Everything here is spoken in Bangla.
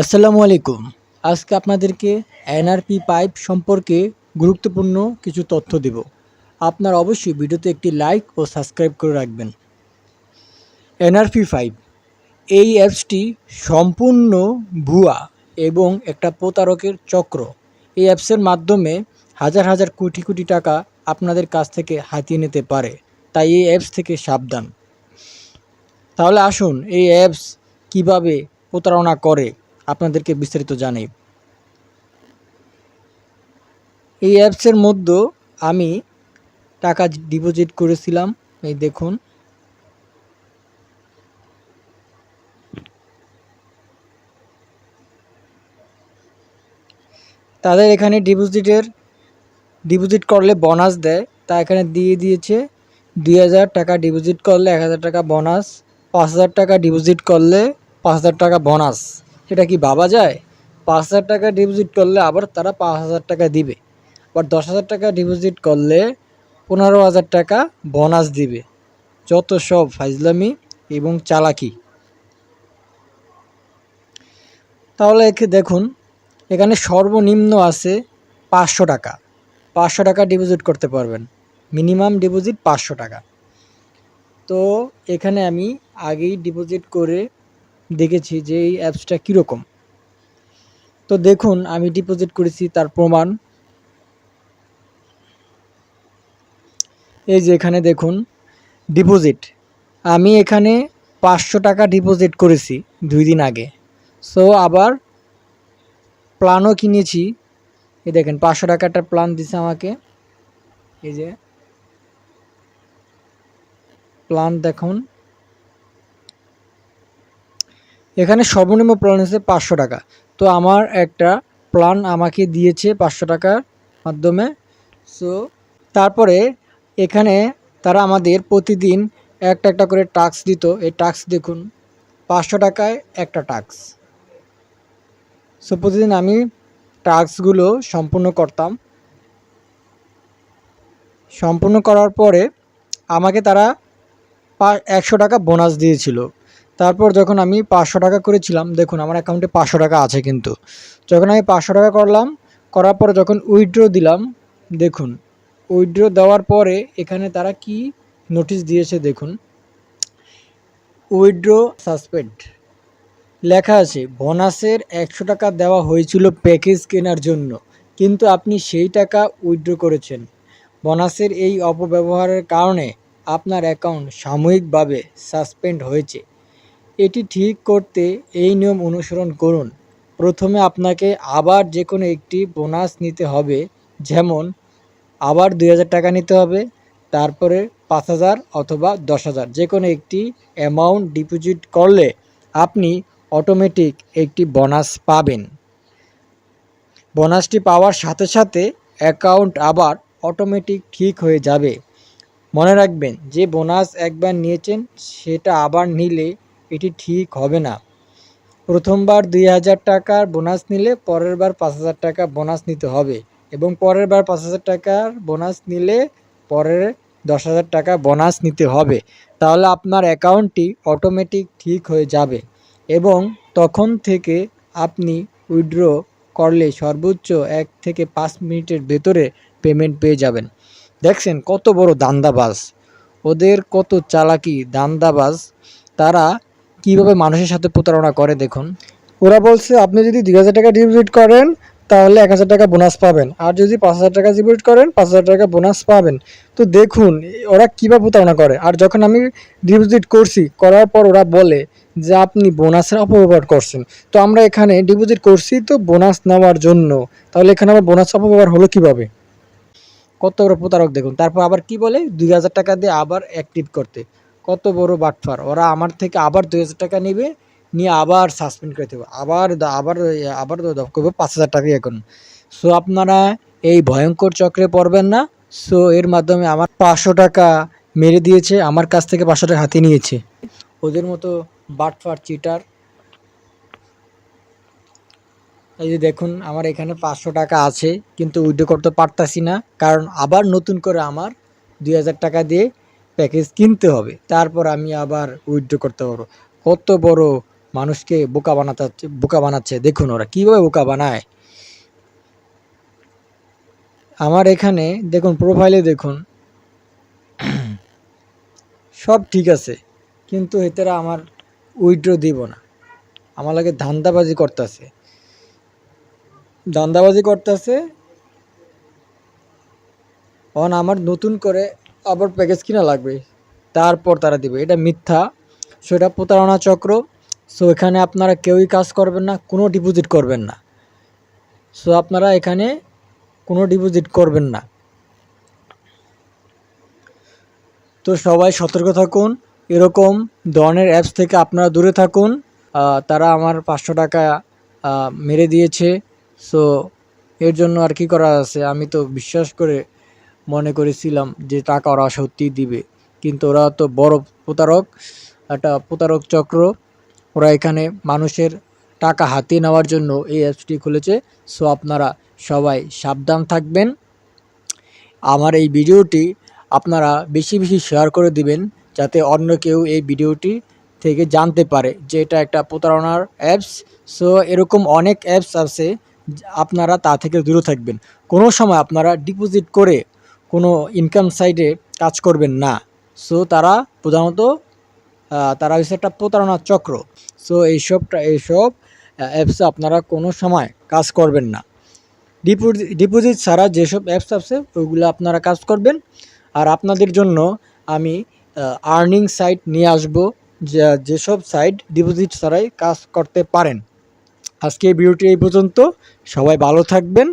আসসালামু আলাইকুম। আজকে আপনাদেরকে এনআরপি পাইপ সম্পর্কে গুরুত্বপূর্ণ কিছু তথ্য দেব। আপনার অবশ্যই ভিডিওতে একটি লাইক ও সাবস্ক্রাইব করে রাখবেন। এনআরপি পাইপ, এই অ্যাপসটি সম্পূর্ণ ভুয়া এবং একটা প্রতারকের চক্র। এই অ্যাপসের মাধ্যমে হাজার হাজার কোটি কোটি টাকা আপনাদের কাছ থেকে হাতিয়ে নিতে পারে। তাই এই অ্যাপস থেকে সাবধান। তাহলে আসুন এই অ্যাপস কীভাবে প্রতারণা করে আপনাদেরকে বিস্তারিত জানাই। এই অ্যাপসের মধ্যে আমি টাকা ডিপোজিট করেছিলাম, এই দেখুন। তাদের এখানে ডিপোজিটের ডিপোজিট করলে বোনাস দেয়, তা এখানে দিয়ে দিয়েছে দুই হাজার টাকা ডিপোজিট করলে এক হাজার টাকা বোনাস পাঁচ হাজার টাকা ডিপোজিট করলে পাঁচ হাজার টাকা বোনাস এটা কি ভাবা যায়? পাঁচ হাজার টাকা ডিপোজিট করলে আবার তারা পাঁচ হাজার টাকা দিবে। আবার দশ হাজার টাকা ডিপোজিট করলে পনেরো হাজার টাকা বোনাস দিবে। যত সব ফাইজলামি এবং চালাকি। তাহলে একে দেখুন, এখানে সর্বনিম্ন আছে পাঁচশো টাকা। পাঁচশো টাকা ডিপোজিট করতে পারবেন। মিনিমাম ডিপোজিট পাঁচশো টাকা। তো এখানে আমি আগেই ডিপোজিট করে দেখেছি যে এই অ্যাপসটা কীরকম। তো দেখুন, আমি ডিপোজিট করেছি তার প্রমাণ। এই যে এখানে দেখুন ডিপোজিট আমি এখানে পাঁচশো টাকা ডিপোজিট করেছি দুই দিন আগে। সো আবার প্ল্যানও কিনেছি। এই দেখেন, পাঁচশো টাকাটার প্ল্যান দিছে আমাকে। এই যে প্ল্যান দেখুন। এখানে সর্বনিম্ন প্ল্যান হচ্ছে পাঁচশো টাকা। তো আমার একটা প্ল্যান আমাকে দিয়েছে পাঁচশো টাকার মাধ্যমে। সো তারপরে এখানে তারা আমাদের প্রতিদিন একটা একটা করে টাস্ক দিত। এই টাস্ক দেখুন, পাঁচশো টাকায় একটা টাস্ক সো প্রতিদিন আমি টাস্কগুলো সম্পূর্ণ করতাম। সম্পূর্ণ করার পরে আমাকে তারা একশো টাকা বোনাস দিয়েছিল। তারপর যখন আমি পাঁচশো টাকা করেছিলাম, দেখুন আমার অ্যাকাউন্টে পাঁচশো টাকা আছে কিন্তু। যখন আমি পাঁচশো টাকা করলাম, করার পরে যখন উইড্রো দিলাম, দেখুন উইড্রো দেওয়ার পরে এখানে তারা কি নোটিশ দিয়েছে দেখুন। উইথড্র সাসপেন্ড লেখা আছে, বোনাসের একশো টাকা দেওয়া হয়েছিল প্যাকেজ কেনার জন্য, কিন্তু আপনি সেই টাকা উইথড্র করেছেন। বোনাসের এই অপব্যবহারের কারণে আপনার অ্যাকাউন্ট সাময়িকভাবে সাসপেন্ড হয়েছে। এটি ঠিক করতে এই নিয়ম অনুসরণ করুন। প্রথমে আপনাকে আবার যে কোনো একটি বোনাস নিতে হবে, যেমন আবার দুই হাজার টাকা নিতে হবে, তারপরে পাঁচ হাজার অথবা দশ হাজার। যে কোনো একটি অ্যামাউন্ট ডিপোজিট করলে আপনি অটোমেটিক একটি বোনাস পাবেন। বোনাসটি পাওয়ার সাথে সাথে অ্যাকাউন্ট আবার অটোমেটিক ঠিক হয়ে যাবে। মনে রাখবেন, যে বোনাস একবার নিয়েছেন, সেটা আবার নিলে এটি ঠিক হবে না। প্রথমবার দুই হাজার টাকার বোনাস নিলে পরের বার পাঁচ হাজার টাকা বোনাস নিতে হবে এবং পরের বার পাঁচ হাজার টাকার বোনাস নিলে পরের দশ হাজার টাকা বোনাস নিতে হবে। তাহলে আপনার অ্যাকাউন্টটি অটোমেটিক ঠিক হয়ে যাবে এবং তখন থেকে আপনি উইথড্র করলে সর্বোচ্চ এক থেকে পাঁচ মিনিটের ভেতরে পেমেন্ট পেয়ে যাবেন। দেখছেন কত বড় দান্দাবাজ। ওদের কত চালাকি দান্দাবাজ। তারা কীভাবে মানুষের সাথে প্রতারণা করে দেখুন। ওরা বলছে, আপনি যদি দুই হাজার টাকা ডিপোজিট করেন, তাহলে এক হাজার টাকা বোনাস পাবেন। আর যদি পাঁচ হাজার টাকা ডিপোজিট করেন, পাঁচ হাজার টাকা বোনাস পাবেন। তো দেখুন, ওরা কীভাবে প্রতারণা করে? আর যখন আমি ডিপোজিট করছি, করার পর ওরা বলে যে, আপনি বোনাসের অপব্যবহার করছেন। তো আমরা এখানে ডিপোজিট করছি তো বোনাস নেওয়ার জন্য। তাহলে এখানে আবার বোনাস অপব্যবহার হলো কীভাবে? কত বড় প্রতারক দেখুন। তারপর আবার কি বলে? দুই হাজার টাকা দিয়ে আবার অ্যাক্টিভ করতে। কত বড় বাটফার? ওরা আমার থেকে আবার দুই হাজার টাকা নেবে, নিয়ে আবার সাসপেন্ড করে দেবো। আবার আবার আবার করব পাঁচ হাজার টাকা এখন। সো আপনারা এই ভয়ঙ্কর চক্রে পড়বেন না। সো এর মাধ্যমে আমার পাঁচশো টাকা মেরে দিয়েছে, আমার কাছ থেকে পাঁচশো টাকা হাতিয়ে নিয়েছে। ওদের মতো বাটফার চিটার এই যে দেখুন, আমার এখানে পাঁচশো টাকা আছে, কিন্তু উইথড্র করতে পারতাছি না, কারণ আবার নতুন করে আমার দুই হাজার টাকা দিয়ে প্যাকেজ কিনতে হবে। তারপর আমি আবার উইথড্র করতে পারব। কত বড় মানুষকে বোকা বানাতে বোকা বানাচ্ছে, দেখুন ওরা কীভাবে বোকা বানায়। আমার এখানে দেখুন প্রোফাইলে দেখুন। সব ঠিক আছে, কিন্তু এতেরা আমার উইড্রো দিব না। আমার লাগে ধান্দাবাজি করতেছে। ধান্দাবাজি করতেছে। অন, আমার নতুন করে আবার প্যাকেজ কিনা লাগবে। তারপর তারা দিবে। এটা মিথ্যা। সো এটা প্রতারণা চক্র। সো এখানে আপনারা কেউই কাজ করবেন না, কোনো ডিপোজিট করবেন না। সো আপনারা এখানে কোনো ডিপোজিট করবেন না। তো সবাই সতর্ক থাকুন। এরকম ধরনের অ্যাপস থেকে আপনারা দূরে থাকুন। তারা আমার পাঁচশো টাকা মেরে দিয়েছে। সো এর জন্য আর কি করা আছে? আমি তো বিশ্বাস করে মনে করেছিলাম যে টাকা ওরা সত্যিই দিবে। কিন্তু ওরা তো বড় প্রতারক, একটা প্রতারক চক্র। ওরা এখানে মানুষের টাকা হাতিয়ে নেওয়ার জন্য এই অ্যাপসটি খুলেছে। সো আপনারা সবাই সাবধান থাকবেন। আমার এই ভিডিওটি আপনারা বেশি বেশি শেয়ার করে দিবেন, যাতে অন্য কেউ এই ভিডিওটি থেকে জানতে পারে যে এটা একটা প্রতারণার অ্যাপস। সো এরকম অনেক অ্যাপস আছে, আপনারা তা থেকে দূরে থাকবেন। কোনো সময় আপনারা ডিপোজিট করে কোনো ইনকাম সাইডে কাজ করবেন না। সো তারা প্রধানত তারা হচ্ছে একটা প্রতারণার চক্র। সো এইসবটা এইসব অ্যাপসে আপনারা কোনো সময় কাজ করবেন না। ডিপোজিট ডিপোজিট ছাড়া যেসব অ্যাপস আছে, ওইগুলো আপনারা কাজ করবেন। আর আপনাদের জন্য আমি আর্নিং সাইট নিয়ে আসব। যেসব সাইট ডিপোজিট ছাড়াই কাজ করতে পারেন। আজকে এই ভিডিওটি এই পর্যন্ত। সবাই ভালো থাকবেন।